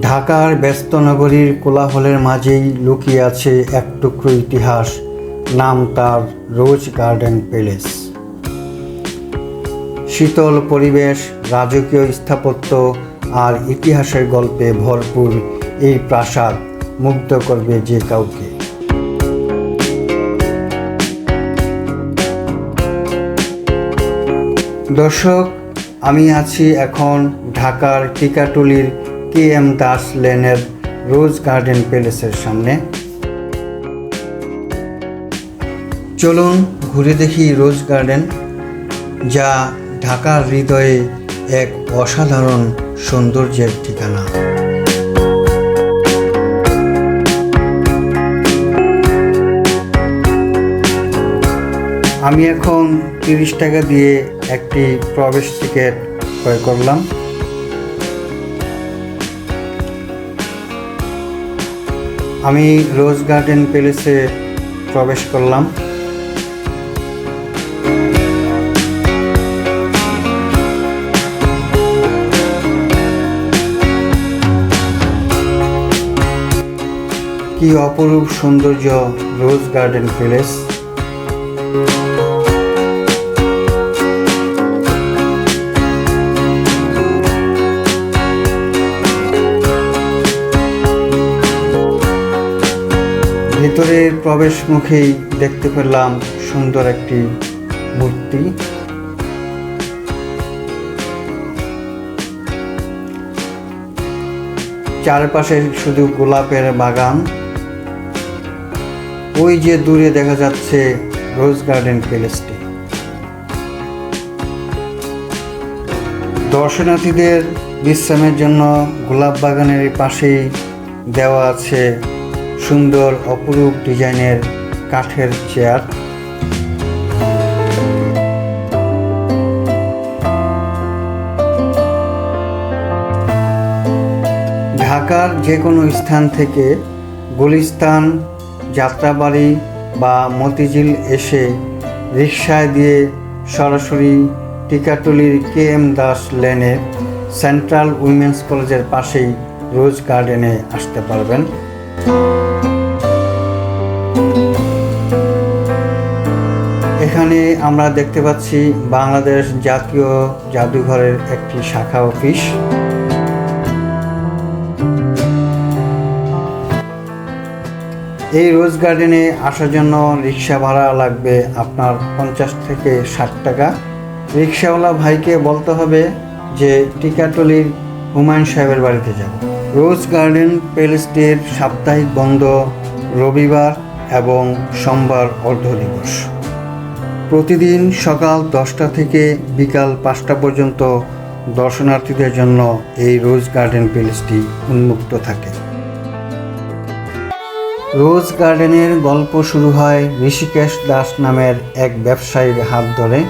ঢাকার ব্যস্ত নগরীর কোলাহলের মাঝেই লুকিয়ে আছে এক টুকরো ইতিহাস, নাম তার রোজ গার্ডেন প্যালেস। শীতল পরিবেশ, রাজকীয় স্থাপত্য আর ইতিহাসের গল্পে ভরপুর এই প্রাসাদ মুগ্ধ করবে যে কাউকে। দর্শক, আমি আছি এখন ঢাকার টিকাটুলির কে এম দাস লেনের রোজ গার্ডেন প্যালেসের সামনে। চলুন ঘুরে দেখি রোজ গার্ডেন, যা ঢাকার হৃদয়ে এক অসাধারণ সৌন্দর্যের ঠিকানা। আমি এখন তিরিশ টাকা দিয়ে একটি প্রবেশ টিকিট ক্রয় করলাম। আমি রোজ গার্ডেন প্যালেসে প্রবেশ করলাম। কি অপরূপ সৌন্দর্য রোজ গার্ডেন প্যালেস। ভিতরের প্রবেশ মুখেই দেখতে পেলাম সুন্দর একটি মূর্তি। চারপাশে শুধু গোলাপের বাগান। ওই যে দূরে দেখা যাচ্ছে রোজ গার্ডেন প্যালেসটি। দর্শনার্থীদের বিশ্রামের জন্য গোলাপ বাগানের পাশেই দেওয়া আছে সুন্দর অপরূপ ডিজাইনের কাঠের চেয়ার। ঢাকার যে কোনো স্থান থেকে গুলিস্তান, যাত্রাবাড়ি বা মতিঝিল এসে রিক্সায় দিয়ে সরাসরি টিকাটুলির কে এম দাস লেনে সেন্ট্রাল উইমেন্স কলেজের পাশেই রোজ গার্ডেনে আসতে পারবেন। এখানে আমরা দেখতে পাচ্ছি বাংলাদেশ জাতীয় জাদুঘরের একটি শাখা অফিস। এই রোজ গার্ডেনে আসার জন্য রিক্সা ভাড়া লাগবে আপনার পঞ্চাশ থেকে ষাট টাকা। রিক্সাওয়ালা ভাইকে বলতে হবে যে টিকাটলির হুমায়ুন সাহেবের বাড়িতে যাব। রোজ গার্ডেন প্যালেসটির সাপ্তাহিক বন্ধ, রবিবার এবং সোমবার অর্ধ দিবস। প্রতিদিন সকাল দশটা থেকে বিকাল পাঁচটা পর্যন্ত দর্শনার্থীদের জন্য এই রোজ গার্ডেন প্যালেসটি উন্মুক্ত থাকে। রোজ গার্ডেনের গল্প শুরু হয় ঋষিকেশ দাস নামের এক ব্যবসায়ীর হাত ধরে।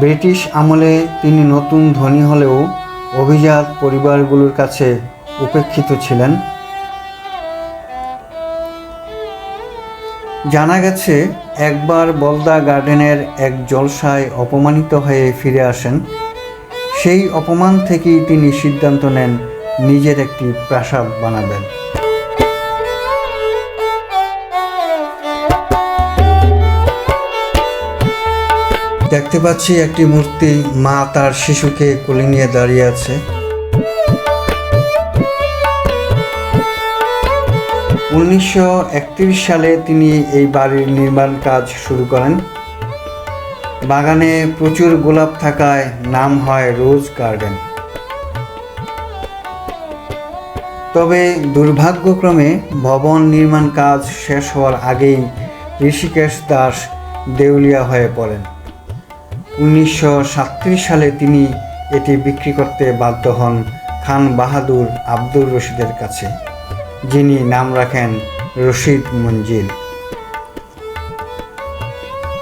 ব্রিটিশ আমলে তিনি নতুন ধনী হলেও অভিজাত পরিবারগুলোর কাছে উপেক্ষিত ছিলেন। জানা গেছে, একবার বলদা গার্ডেনের এক জলসায় অপমানিত হয়ে ফিরে আসেন। সেই অপমান থেকেই তিনি সিদ্ধান্ত নেন, নিজের একটি প্রাসাদ বানাবেন। দেখতে পাচ্ছি একটি মূর্তি মা তার শিশুকে কোলে নিয়ে দাঁড়িয়ে আছে। উনিশশো একত্রিশ সালে তিনি এই বাড়ির নির্মাণ কাজ শুরু করেন। বাগানে প্রচুর গোলাপ থাকায় নাম হয় রোজ গার্ডেন। তবে দুর্ভাগ্যক্রমে ভবন নির্মাণ কাজ শেষ হওয়ার আগেই ঋষিকেশ দাস দেউলিয়া হয়ে পড়েন। উনিশশো সালে তিনি এটি বিক্রি করতে বাধ্য হন খান বাহাদুর আব্দুর রশিদের কাছে। যিনি নাম রাখেন রশিদ মঞ্জিল।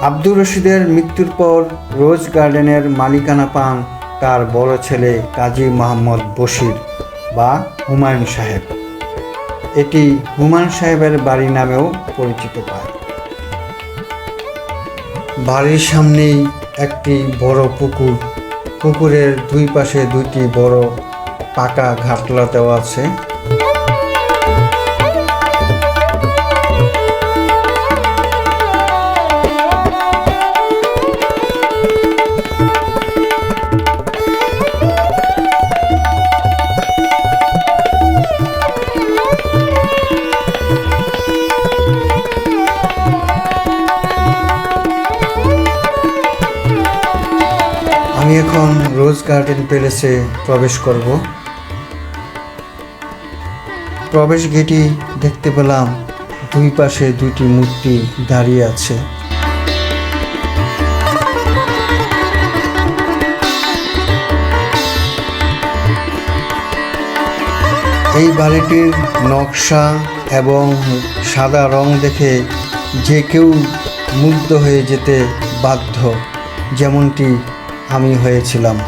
আব্দুর রশিদের মৃত্যুর পর রোজ গার্ডেনের মালিকানা পান তার বড় ছেলে কাজী মোহাম্মদ বশির বা হুমায়ুন সাহেব। এটি হুমায়ুন সাহেবের বাড়ি নামেও পরিচিত পায়। বাড়ির সামনেই একটি বড় পুকুর। পুকুরের দুই পাশে দুইটি বড় পাকা ঘাটলা দেওয়া আছে। প্যালেসে প্রবেশ করব। প্রবেশ গেটে দেখতে পেলাম দুই পাশে দুইটি মূর্তি দাঁড়িয়ে আছে। এই বাড়িটির নকশা এবং সাদা রং দেখে যে কেউ মুগ্ধ হয়ে যেতে বাধ্য, যেমনটি আমি হয়েছিলাম।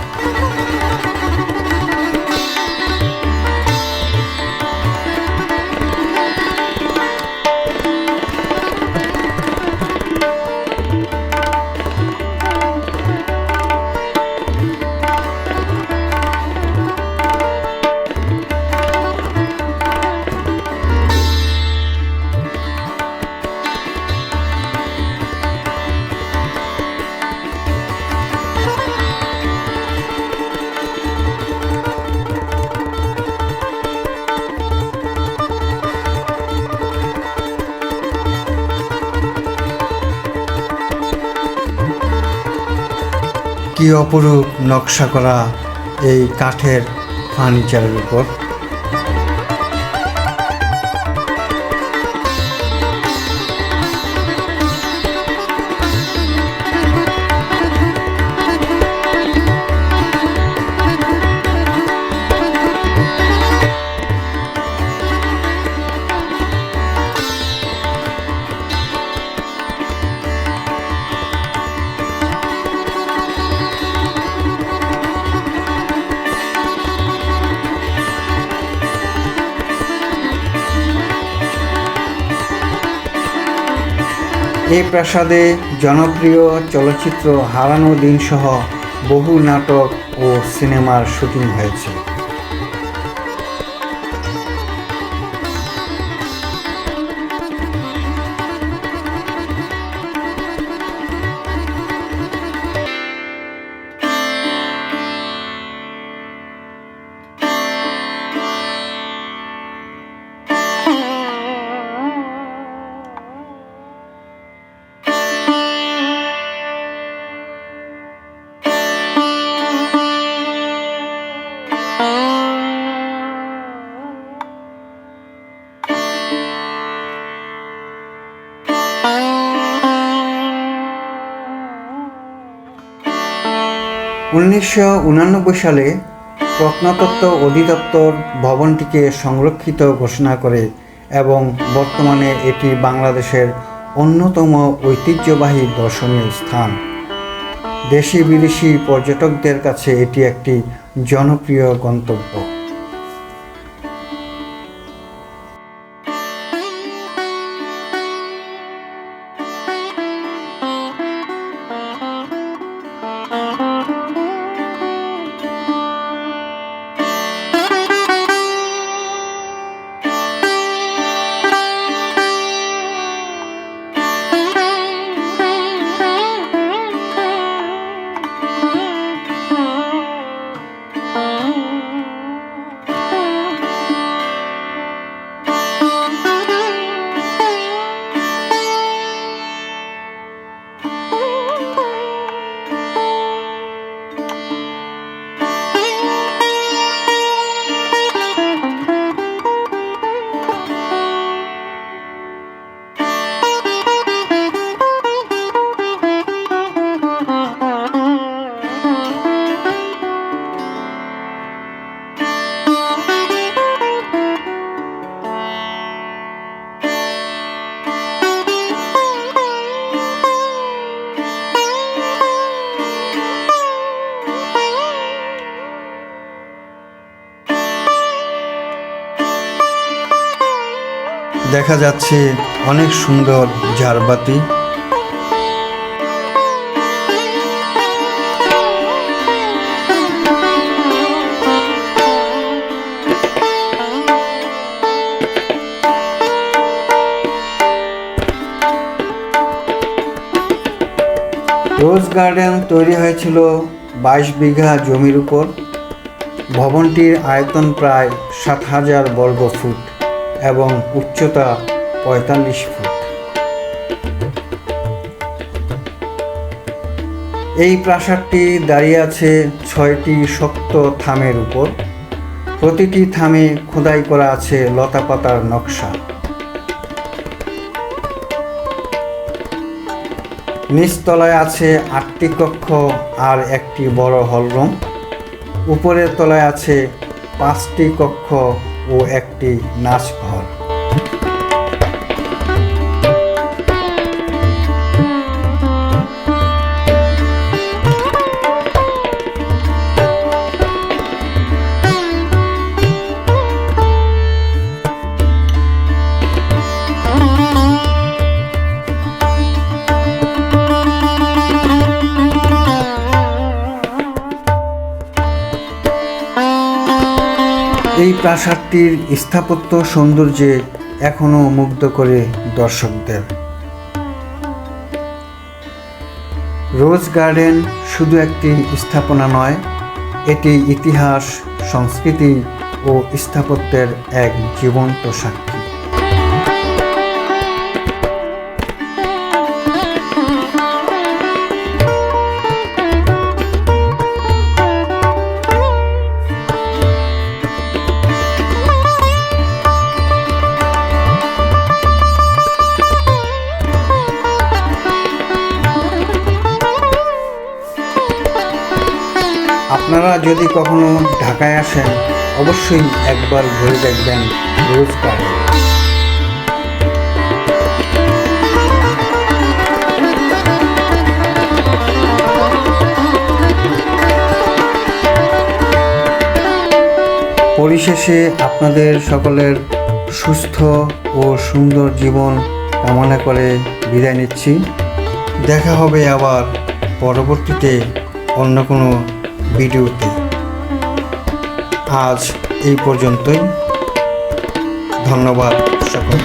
কি অপরূপ নকশা করা এই কাঠের ফার্নিচারের উপর। এই প্রাসাদে জনপ্রিয় চলচ্চিত্র হারানো দিনসহ বহু নাটক ও সিনেমার শুটিং হয়েছে। উনিশশো সালে প্রত্নতত্ত্ব অধিদপ্তর ভবনটিকে সংরক্ষিত ঘোষণা করে এবং বর্তমানে এটি বাংলাদেশের অন্যতম ঐতিহ্যবাহী দর্শনীয় স্থান। দেশি বিদেশি পর্যটকদের কাছে এটি একটি জনপ্রিয় গন্তব্য। দেখা যাচ্ছে অনেক সুন্দর ঝাড়বাতি। রোজ গার্ডেন তৈরি হয়েছিল বাইশ বিঘা জমির উপর। ভবনটির আয়তন প্রায় সাত হাজার বর্গ ফুট। এবং উচ্চতা পঁয়তাল্লিশ ফুট। এই প্রাসাদটি দাঁড়িয়ে আছে ছয়টি শক্ত থামের উপর। প্রতিটি থামে খোদাই করা আছে লতাপাতার নকশা। নিচতলায় আছে আটটি কক্ষ আর একটি বড় হলরুম। উপরের তলায় আছে পাঁচটি কক্ষ ও একটি নাচঘর। এই প্রাসাদটির স্থাপত্য সৌন্দর্যে এখনও মুগ্ধ করে দর্শকদের। রোজ গার্ডেন শুধু একটি স্থাপনা নয়, এটি ইতিহাস, সংস্কৃতি ও স্থাপত্যের এক জীবন্ত সাক্ষী। আপনারা যদি কখনো ঢাকায় আসেন, অবশ্যই একবার ঘুরে দেখবেন রোজ গার্ডেন পরিশেষে আপনাদের সকলের সুস্থ ও সুন্দর জীবন কামনা করে বিদায় নিচ্ছি। দেখা হবে আবার পরবর্তীতে অন্য কোনো ভিডিওতে আজ এই পর্যন্তই। ধন্যবাদ সকলকে।